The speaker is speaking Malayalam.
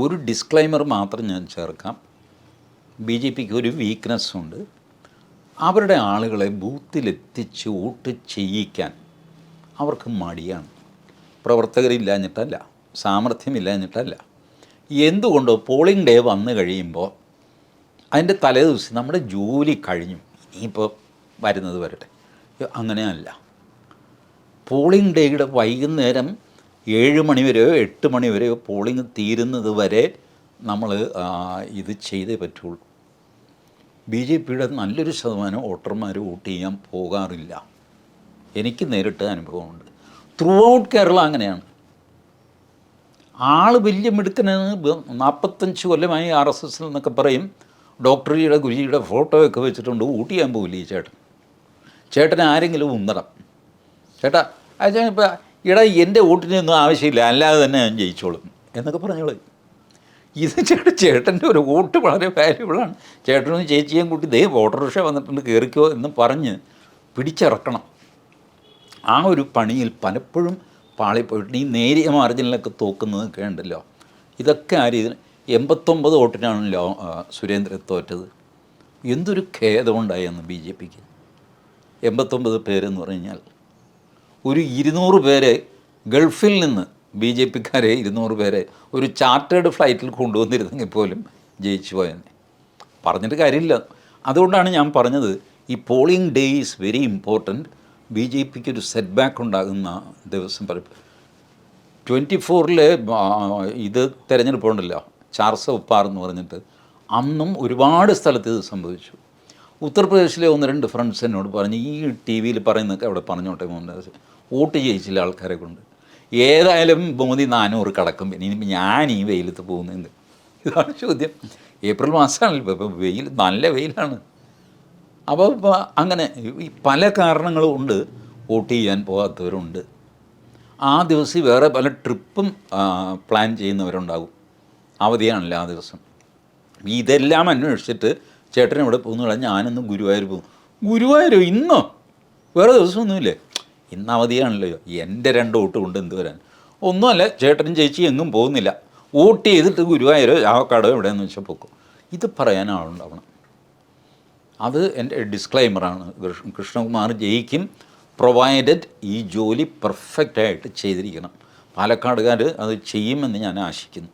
ഒരു ഡിസ്ക്ലൈമർ മാത്രം ഞാൻ ചേർക്കാം. ബി ജെ പിക്ക് ഒരു വീക്ക്നെസ് ഉണ്ട്. അവരുടെ ആളുകളെ ബൂത്തിലെത്തിച്ച് വോട്ട് ചെയ്യിക്കാൻ അവർക്ക് മടിയാണ്. പ്രവർത്തകരില്ലാഞ്ഞിട്ടല്ല സാമർഥ്യമില്ലാഞ്ഞിട്ടല്ല എന്തുകൊണ്ടോ പോളിംഗ് ഡേ വന്നു കഴിയുമ്പോൾ അതിന്റെ തലേദിവസം നമ്മുടെ ജോലി കഴിഞ്ഞു. ഇനിയിപ്പോൾ വരുന്നത് വരട്ടെ. അങ്ങനെയല്ല. പോളിംഗ് ഡേയുടെ വൈകുന്നേരം ഏഴ് മണി വരെയോ എട്ട് മണി വരെയോ പോളിംഗ് തീരുന്നത് വരെ നമ്മൾ ഇത് ചെയ്തേ പറ്റുള്ളൂ. ബി ജെ പിയുടെ നല്ലൊരു ശതമാനം വോട്ടർമാർ വോട്ട് ചെയ്യാൻ പോകാറില്ല. എനിക്ക് നേരിട്ട് അനുഭവമുണ്ട്. ത്രൂ ഔട്ട് കേരള അങ്ങനെയാണ്. ആൾ വലിയ മിടുക്കനെന്ന് നാൽപ്പത്തഞ്ച് കൊല്ലമായി ആർ എസ് എസിൽ എന്നൊക്കെ പറയും. ഡോക്ടറിയുടെ ഗുരുജിയുടെ ഫോട്ടോയൊക്കെ വെച്ചിട്ടുണ്ട്. വോട്ട് ചെയ്യാൻ പോകില്ല ഈ ചേട്ടൻ? ചേട്ടനെ ആരെങ്കിലും ഉന്നടം ചേട്ടാ ഇപ്പം ഇടാ എന്റെ വോട്ടിനൊന്നും ആവശ്യമില്ല അല്ലാതെ തന്നെ ഞാൻ ജയിച്ചോളും എന്നൊക്കെ പറഞ്ഞോളൂ. ഇത് ചേട്ടൻ ചേട്ടന്റെ ഒരു വോട്ട് വളരെ വാല്യുബിളാണ് ചേട്ടനും ചേച്ചിയും കൂട്ടി ദേ ഓട്ടോറിക്ഷ വന്നിട്ടുണ്ട് കയറിക്കോ എന്ന് പറഞ്ഞ് പിടിച്ചിറക്കണം. ആ ഒരു പണിയിൽ പലപ്പോഴും പാളിപ്പോയിട്ട് ഈ നേരിയ മാർജിനിലൊക്കെ തോക്കുന്നതൊക്കെ ഉണ്ടല്ലോ ഇതൊക്കെ ആ രീതിയിൽ എൺപത്തൊമ്പത് വോട്ടിനാണല്ലോ സുരേന്ദ്രൻ തോറ്റത്. എന്തൊരു ഖേദമുണ്ടായെന്ന് ബി ജെ പിക്ക്. എൺപത്തൊമ്പത് പേരെന്ന് പറഞ്ഞാൽ ഒരു ഇരുന്നൂറ് പേരെ ഗൾഫിൽ നിന്ന് ബി ജെ പിക്കാരെ ഇരുന്നൂറ് പേരെ ഒരു ചാർട്ടേഡ് ഫ്ലൈറ്റിൽ കൊണ്ടുവന്നിരുന്നെങ്കിൽ പോലും ജയിച്ചു പോയെന്നെ. പറഞ്ഞിട്ട് കാര്യമില്ല. അതുകൊണ്ടാണ് ഞാൻ പറഞ്ഞത് ഈ polling day is very important. B J പിക്ക് ഒരു സെറ്റ് ബാക്ക് ഉണ്ടാകുന്ന ദിവസം ട്വന്റി ഫോറിലെ ഇത് തിരഞ്ഞെടുപ്പുണ്ടല്ലോ ചാർസ ഉപ്പാർ എന്ന് പറഞ്ഞിട്ട് അന്നും ഒരുപാട് സ്ഥലത്ത് ഇത് സംഭവിച്ചു. ഉത്തർപ്രദേശിലെ ഒന്ന് രണ്ട് ഫ്രണ്ട്സ് എന്നോട് പറഞ്ഞു ഈ ടി വിയിൽ പറയുന്നൊക്കെ അവിടെ പറഞ്ഞോട്ടെ മോഹൻദാസ് വോട്ട് ചെയ്യിച്ചില്ല ആൾക്കാരെ കൊണ്ട്. ഏതായാലും മോദി നാനൂറ് കടക്കും. ഇനി ഞാൻ ഈ വെയിലത്ത് പോകുന്നത് ഇതാണ് ചോദ്യം. ഏപ്രിൽ മാസമാണല്ലോ ഇപ്പം. വെയിൽ നല്ല വെയിലാണ്. അപ്പോൾ അങ്ങനെ ഈ പല കാരണങ്ങളും ഉണ്ട്. വോട്ട് ചെയ്യാൻ പോകാത്തവരുണ്ട്. ആ ദിവസം വേറെ പല ട്രിപ്പും പ്ലാൻ ചെയ്യുന്നവരുണ്ടാകും. അവധിയാണല്ലോ ആ ദിവസം. ഇതെല്ലാം അന്വേഷിച്ചിട്ട് ചേട്ടൻ ഇവിടെ പോകുന്നു കളഞ്ഞാൽ ഞാനൊന്ന് ഗുരുവായൂർ പോകും. ഗുരുവായൂരോ? ഇന്നോ? വേറെ ദിവസമൊന്നുമില്ലേ? ഇന്ന് അവധിയാണല്ലോ. എന്റെ രണ്ട് വോട്ട് കൊണ്ട് എന്ത് വരാൻ? ഒന്നുമല്ല ചേട്ടനും ചേച്ചി എങ്ങും പോകുന്നില്ല. വോട്ട് ചെയ്തിട്ട് ഗുരുവായൂരോ? ചാവക്കാടോ എവിടെയെന്ന് വെച്ചാൽ പൊക്കും. ഇത് പറയാൻ ആളുണ്ടാവണം. അത് എന്റെ ഡിസ്ക്ലൈമറാണ് കൃഷ്ണ കൃഷ്ണകുമാർ ജയിക്കും. പ്രൊവൈഡഡ് ഈ ജോലി പെർഫെക്റ്റായിട്ട് ചെയ്തിരിക്കണം. പാലക്കാടുകാർ അത് ചെയ്യുമെന്ന് ഞാൻ ആശിക്കുന്നു.